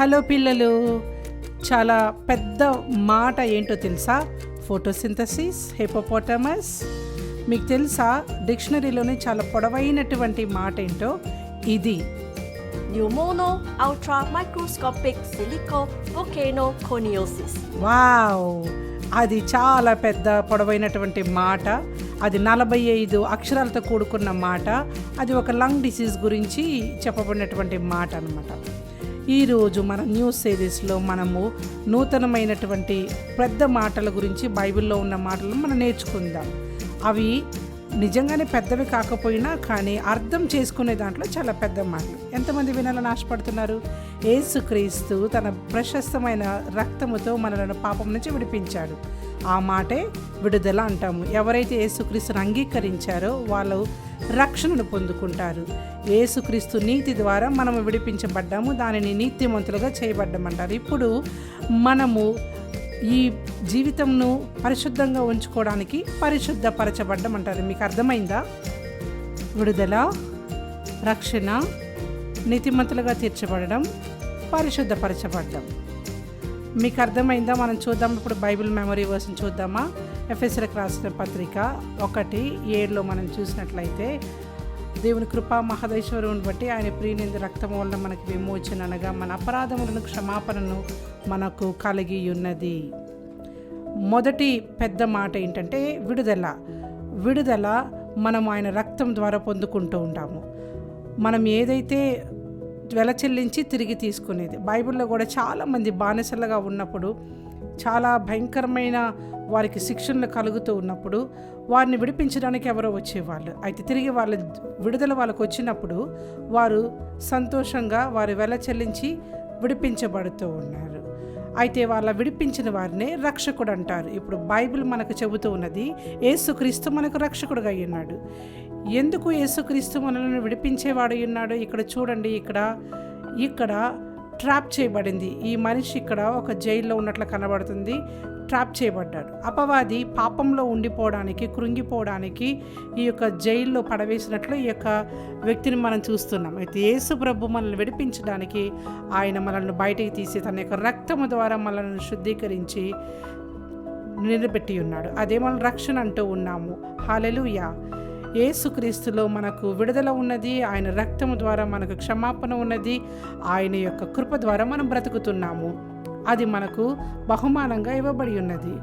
Hello పిల్లలు. చాలా పెద్ద మాట ఏంటో తెలుసా? ఫోటోసింథసిస్ హెపోపోటమస్ మీకు తెలుసా? డిక్షనరీలోనే చాలా పొడవైనటువంటి మాట ఏంటో? ఇది. Pneumono ultra microscopic silico volcanoconiosis. Wow! అది చాలా పెద్ద పొడవైనటువంటి మాట. అది నలభై ఐదు అక్షరాలతో కూడుకున్న మాట. అది ఒక లంగ్ డిసీజ్ గురించి చెప్పబడినటువంటి మాట అనమాట ఈరోజు మన న్యూస్ సిరీస్లో మనము నూతనమైనటువంటి పెద్ద మాటల గురించి బైబిల్లో ఉన్న మాటలు మనం నేర్చుకుందాం. అవి నిజంగానే పెద్దవి కాకపోయినా కానీ అర్థం చేసుకునే దాంట్లో చాలా పెద్ద మాటలు. ఎంతమంది వినాలని ఆశపడుతున్నారు? ఏసుక్రీస్తు తన ప్రశస్తమైన రక్తముతో మనలను పాపం నుంచి విడిపించాడు. ఆ మాటే విడుదల అంటాము. ఎవరైతే యేసుక్రీస్తుని అంగీకరించారో వాళ్ళు రక్షణను పొందుకుంటారు. యేసుక్రీస్తు నీతి ద్వారా మనము విడిపించబడ్డాము. దానిని నీతిమంతులుగా చేయబడ్డమంటారు. ఇప్పుడు మనము ఈ జీవితంను పరిశుద్ధంగా ఉంచుకోవడానికి పరిశుద్ధపరచబడ్డం అంటారు మీకు అర్థమైందా? విడుదల రక్షణ నీతిమంతులుగా తీర్చబడడం పరిశుద్ధపరచబడ్డం. మీకు అర్థమైందా? మనం చూద్దాం. ఇప్పుడు బైబిల్ మెమరీ వర్స్ని చూద్దామా? ఎఫ్ఎస్ఎలకు రాసిన పత్రిక ఒకటి ఏడులో మనం చూసినట్లయితే దేవుని కృపా మహదేశ్వరుని బట్టి ఆయన ప్రియనింది రక్తం వలన మనకి విమోచన అనగా మన అపరాధములను క్షమాపణను మనకు కలిగి ఉన్నది మొదటి పెద్ద మాట ఏంటంటే విడుదల. విడుదల మనం ఆయన రక్తం ద్వారా పొందుకుంటూ ఉంటాము. మనం ఏదైతే వెల చెల్లించి తిరిగి తీసుకునేది. బైబిల్లో కూడా చాలామంది బానిసలుగా ఉన్నప్పుడు చాలా భయంకరమైన వారికి శిక్షణలు కలుగుతూ ఉన్నప్పుడు వారిని విడిపించడానికి ఎవరో వచ్చేవాళ్ళు. అయితే తిరిగి వాళ్ళ విడుదల వాళ్ళకు వచ్చినప్పుడు వారు సంతోషంగా వారి వెల చెల్లించి విడిపించబడుతూ ఉన్నారు. అయితే వాళ్ళ విడిపించిన వారినే రక్షకుడు అంటారు. ఇప్పుడు బైబిల్ మనకు చెబుతూ ఉన్నది ఏసుక్రీస్తు మనకు రక్షకుడుగా అయి ఉన్నాడు ఎందుకు యేసుక్రీస్తు మనలను విడిపించేవాడు ఉన్నాడు ఇక్కడ చూడండి. ఇక్కడ ఇక్కడ ట్రాప్ చేయబడింది. ఈ మనిషి ఇక్కడ ఒక జైల్లో ఉన్నట్లు కనబడుతుంది. ట్రాప్ చేయబడ్డాడు. అపవాది పాపంలో ఉండిపోవడానికి కృంగిపోవడానికి ఈ యొక్క జైల్లో పడవేసినట్లు ఈ యొక్క వ్యక్తిని మనం చూస్తున్నాం. అయితే యేసు ప్రభు మనల్ని విడిపించడానికి ఆయన మనల్ని బయటికి తీసి తన యొక్క రక్తము ద్వారా మనల్ని శుద్ధీకరించి నిలబెట్టి ఉన్నాడు. అదే మనం రక్షణ అంటూ ఉన్నాము. హాలెలుయా ఏసుక్రీస్తులో మనకు విడుదల ఉన్నది ఆయన రక్తము ద్వారా మనకు క్షమాపణ ఉన్నది ఆయన యొక్క కృప ద్వారా మనం బ్రతుకుతున్నాము. అది మనకు బహుమానంగా ఇవ్వబడి ఉన్నది.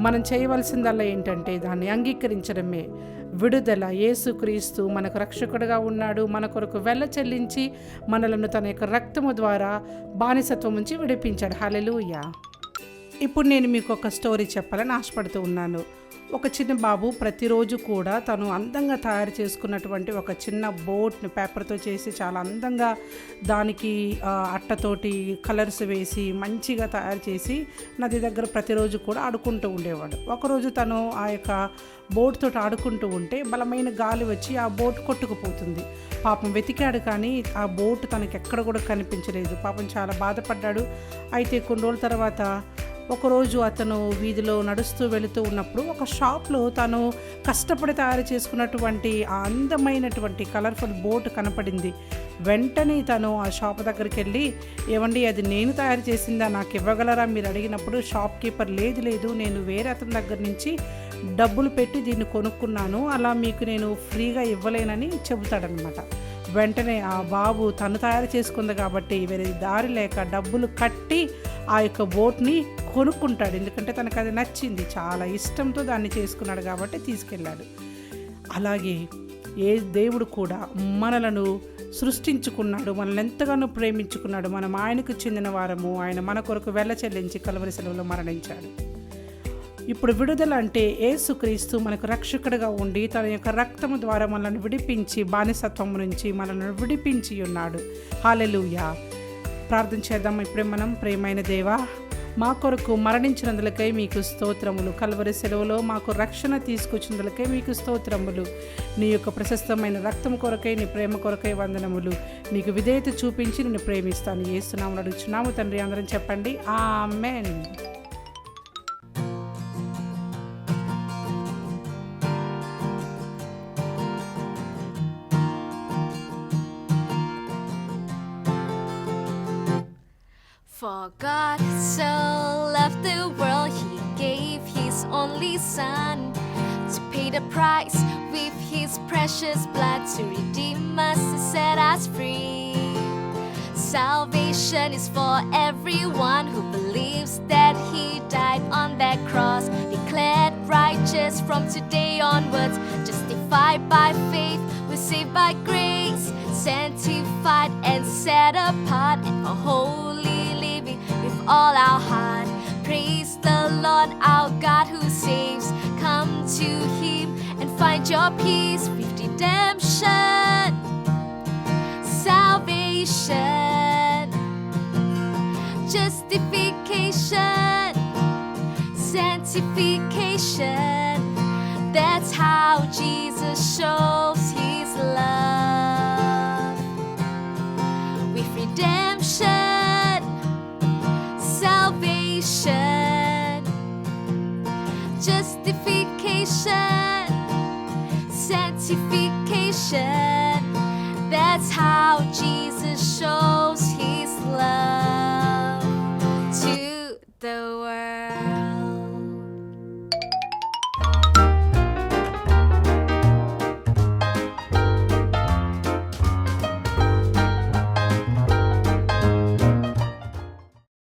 మనం చేయవలసిందల్లా ఏంటంటే దాన్ని అంగీకరించడమే. విడుదల యేసుక్రీస్తు మనకు రక్షకుడుగా ఉన్నాడు మన కొరకు వెళ్ళ చెల్లించి మనలను తన యొక్క రక్తము ద్వారా బానిసత్వం నుంచి విడిపించాడు. హలెలూయా ఇప్పుడు నేను మీకు ఒక స్టోరీ చెప్పాలని ఆశపడుతూ ఉన్నాను. ఒక చిన్న బాబు ప్రతిరోజు కూడా తను అందంగా తయారు చేసుకున్నటువంటి ఒక చిన్న బోట్ని పేపర్తో చేసి చాలా అందంగా దానికి అట్టతోటి కలర్స్ వేసి మంచిగా తయారు చేసి నది దగ్గర ప్రతిరోజు కూడా ఆడుకుంటూ ఉండేవాడు. ఒకరోజు తను ఆ యొక్క బోట్ తోటి ఆడుకుంటూ ఉంటే బలమైన గాలి వచ్చి ఆ బోట్ కొట్టుకుపోతుంది. పాపం వెతికాడు కానీ ఆ బోట్ తనకి ఎక్కడ కూడా కనిపించలేదు. పాపం చాలా బాధపడ్డాడు. అయితే కొన్ని రోజుల తర్వాత ఒకరోజు అతను వీధిలో నడుస్తూ వెళుతూ ఉన్నప్పుడు ఒక షాప్లో తను కష్టపడి తయారు చేసుకున్నటువంటి ఆ అందమైనటువంటి కలర్ఫుల్ బోట్ కనపడింది. వెంటనే తను ఆ షాప్ దగ్గరికి వెళ్ళి ఏమండి అది నేను తయారు చేసిందా? నాకు ఇవ్వగలరా? మీరు అడిగినప్పుడు షాప్ కీపర్ లేదు లేదు నేను వేరే అతని దగ్గర నుంచి డబ్బులు పెట్టి దీన్ని కొనుక్కున్నాను. అలా మీకు నేను ఫ్రీగా ఇవ్వలేనని చెబుతాడనమాట వెంటనే ఆ బాబు తను తయారు చేసుకుంది కాబట్టి వేరే దారి లేక డబ్బులు కట్టి ఆ యొక్క బోట్ని కొనుక్కుంటాడు. ఎందుకంటే తనకు అది నచ్చింది. చాలా ఇష్టంతో దాన్ని చేసుకున్నాడు కాబట్టి తీసుకెళ్ళాడు. అలాగే ఏ దేవుడు కూడా మనలను సృష్టించుకున్నాడు మనల్ని ఎంతగానో ప్రేమించుకున్నాడు. మనం ఆయనకు చెందిన వారము ఆయన మన కొరకు వెళ్ళ చెల్లించి కలవరి సెలవులో మరణించాడు. ఇప్పుడు విడుదల అంటే ఏసుక్రీస్తు మనకు రక్షకుడిగా ఉండి తన యొక్క రక్తము ద్వారా మనల్ని విడిపించి బానిసత్వం నుంచి మనల్ని విడిపించి ఉన్నాడు. హాలెలుయా ప్రార్థన చేద్దాం. ఇప్పుడే మనం ప్రేమైన దేవా మా కొరకు మరణించినందులకై మీకు స్తోత్రములు. కలవరి సెలవులో మాకు రక్షణ తీసుకొచ్చినందులకై మీకు స్తోత్రములు. నీ యొక్క ప్రశస్తమైన రక్తం కొరకై నీ ప్రేమ కొరకై వందనములు. నీకు విధేయత చూపించి నిన్ను ప్రేమిస్తాను. ఏస్తున్నాము అడుగుచున్నాము తండ్రి అందరం చెప్పండి. Amen. For God so loved the world, He gave His only Son to pay the price with His precious blood to redeem us and set us free. Salvation is for everyone who believes that He died on that cross, declared righteous from today onwards, justified by faith, we're saved by grace, sanctified and set apart, and your peace with redemption. Salvation, justification, sanctification. That's how Jesus shows sanctification. That's how Jesus showed.